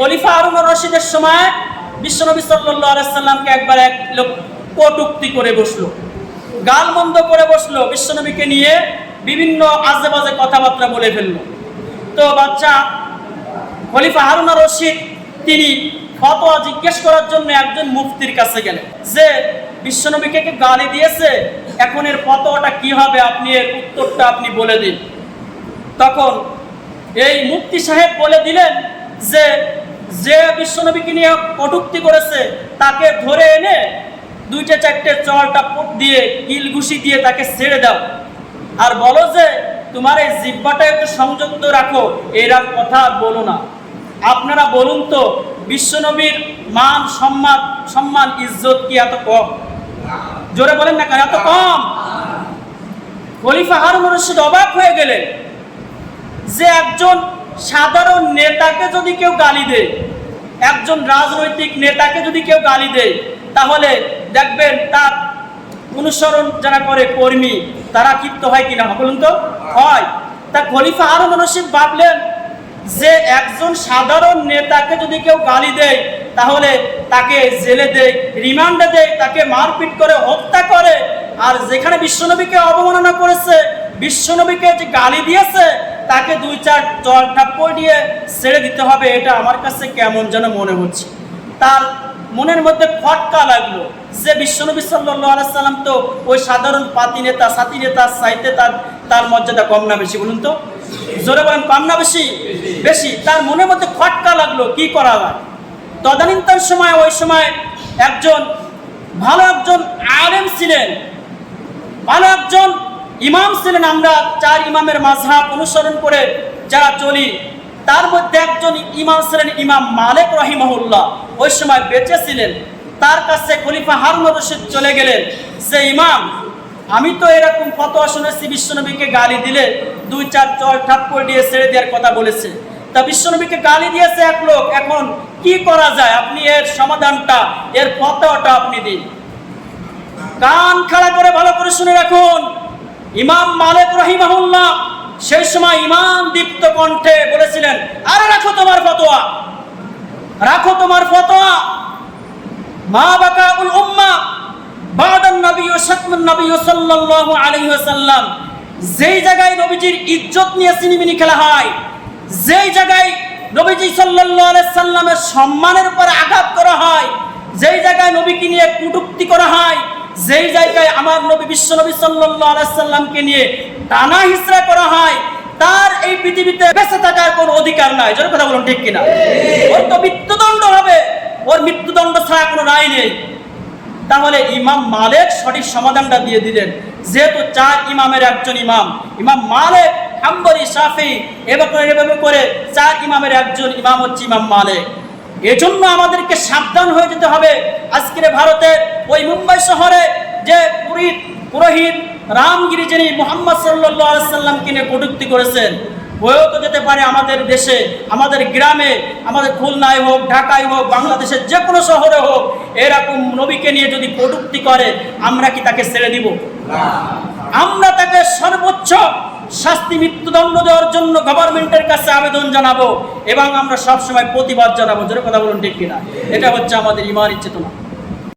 খলিফা হারুন রশিদের সময় বিশ্বনবী সাল্লাল্লাহু আলাইহি সাল্লামকে একবার এক লোক কটুক্তি করে বসল, গালমন্দ করে বসল বিশ্বনবীকে নিয়ে বিভিন্ন আজে বাজে কথাবার্তা বলে ফেলল। তো বাচ্চা খলিফা হারুনা রশিদ, তিনি ফতোয়া জিজ্ঞেস করার জন্য একজন মুফতির কাছে গেলেন যে বিশ্বনবীকে কে গালি দিয়েছে? এখন এর ফতোয়াটা কি হবে? আপনি এর উত্তরটা আপনি বলে দিন। তখন এই মুফতি সাহেব বলে দিলেন যে যে বিশ্বনবীকে নিয়ে কটুক্তি করেছে, তাকে ধরে এনে দুইটা চারটে চলটা পুট দিয়ে, কিল ঘুষি দিয়ে তাকে ছেড়ে দাও। আর বলো যে, তোমার এই জিব্বাটা একটু সংযুক্ত রাখো এরকম কথা বলো না। আপনারা বলুন তো, বিশ্বনবীর মান, সম্মান সম্মান, ইজ্জত কি এত কম? জোরে বলেন না কেন, এত কম? খলিফা হারুন রশিদ অবাক হয়ে গেলেন যে একজন সাধারণ নেতাকে যদি কেউ গালি দেয়, একজন রাজনৈতিক নেতাকে যদি কেউ গালি দেয়, তাহলে দেখবেন তার অনুসরণ যারা করে কর্মী, তারা ক্ষিপ্ত হয় কিনা বলুন তো? হয়। তা খলিফা আরও রশিদ ভাবলেন যে একজন সাধারণ নেতাকে যদি কেউ গালি দেয়, তাহলে তাকে জেলে দেয়, রিমান্ডে দেয়, তাকে মারপিট করে, হত্যা করে, আর যেখানে বিশ্বনবীকে অবমাননা করেছে বিশ্বনবীকে যে গালি দিয়েছে, তাকে দুই চার জল ঠাপ্পড় দিয়ে ছেড়ে দিতে হবে, এটা আমার কাছে কেমন যেন মনে হচ্ছে। তার মনের মধ্যে খটকা লাগল যে বিশ্বনবী সাল্লাহ সাল্লাম তো ওই সাধারণ পাতি নেতা, সাথী নেতা, সাইতে তার তার মর্যাদা কম না বেশি বলুন তো? জোরে বলেন, কম না বেশি? বেশি। তার মনের মধ্যে খটকা লাগল, কি করা যায়? তদানীন্তন সময়, ওই সময় একজন, ভালো একজন আলেম ছিলেন। ভালো একজন ইমাম ছিলেন আমরা, চার ইমামের মাঝহাব অনুসরণ করে যারা চলি, তার মধ্যে একজন ইমাম ছিলেন ইমাম মালিক রহিমহুল্লাহ। ওই সময় বেঁচে ছিলেন, তার কাছে খলিফা হারুন রশিদ চলে গেলেন। যে ইমাম, আমি তো এরকম ফতোয়া শুনেছি, বিশ্বনবীকে গালি দিলে দুই চার চল ঠাপ্পড় দিয়ে ছেড়ে দেওয়ার কথা বলেছে। তা বিশ্বনবীকে গালি দিয়েছে এক লোক, এখন কি করা যায়? আপনি এর সমাধানটা, এর ফতোয়াটা আপনি দিন। কান খাড়া করে ভালো করে শুনে রাখুন। ইমাম মালিক রহিমাহুল্লাহ সেই সময় ইমাম দীপ্ত কণ্ঠে বলেছিলেন, আরে রাখো তোমার ফতোয়া, রাখো তোমার ফতোয়া। মা বাকাউল উম্মা বাদান নবী ও শাতমুন নবী সাল্লাল্লাহু আলাইহি ওয়াসাল্লাম। যেই জায়গায় নবীজির ইজ্জত নিয়ে সিনেমিনি খেলা হয়, যেই জায়গায় নবীজি সাল্লাল্লাহু আলাইহি সাল্লামের সম্মানের উপর আঘাত করা হয়, যেই জায়গায় নবীকে নিয়ে কটূক্তি করা হয় যেই জায়গায় আমার নবী, বিশ্ব নবী সাল্লামকে নিয়ে টানা হিসরা করা হয়, তার এই পৃথিবীতে বেঁচে থাকার কোনো অধিকার নাই। জোরে কথা বলুন ঠিক কিনা? ওর তো মৃত্যুদণ্ড হবে। ওর মৃত্যুদণ্ড ছাড়া কোনো রায় নেই। তাহলে ইমাম মালিক সঠিক সমাধানটা দিয়ে দিলেন। যেহেতু চার ইমামের একজন ইমাম ইমাম মালিক হাম্বরি শাফি এভাবে এভাবে করে চার ইমামের একজন ইমাম হচ্ছে ইমাম মালিক। এজন্য আমাদেরকে সাবধান হয়ে যেতে হবে। আজকের ভারতের ওই মুম্বাই শহরে যে পুরীত পুরোহিত রামগিরি যিনি মোহাম্মদ সাল্লাহ সাল্লামকে নিয়ে কটূক্তি করেছেন হয়েও তো যেতে পারে আমাদের দেশে আমাদের গ্রামে আমাদের খুলনায় হোক ঢাকায় হোক বাংলাদেশের যে কোনো শহরে হোক এরকম নবীকে নিয়ে যদি কটূক্তি করে আমরা কি তাকে ছেড়ে দিব? আমরা তাকে সর্বোচ্চ শাস্তি মৃত্যুদণ্ড দেওয়ার জন্য গভর্নমেন্টের কাছে আবেদন জানাব এবং আমরা সবসময় প্রতিবাদ জানাব। যেটা কথা বলুন ঠিক কিনা? এটা হচ্ছে আমাদের ইমানের চেতনা।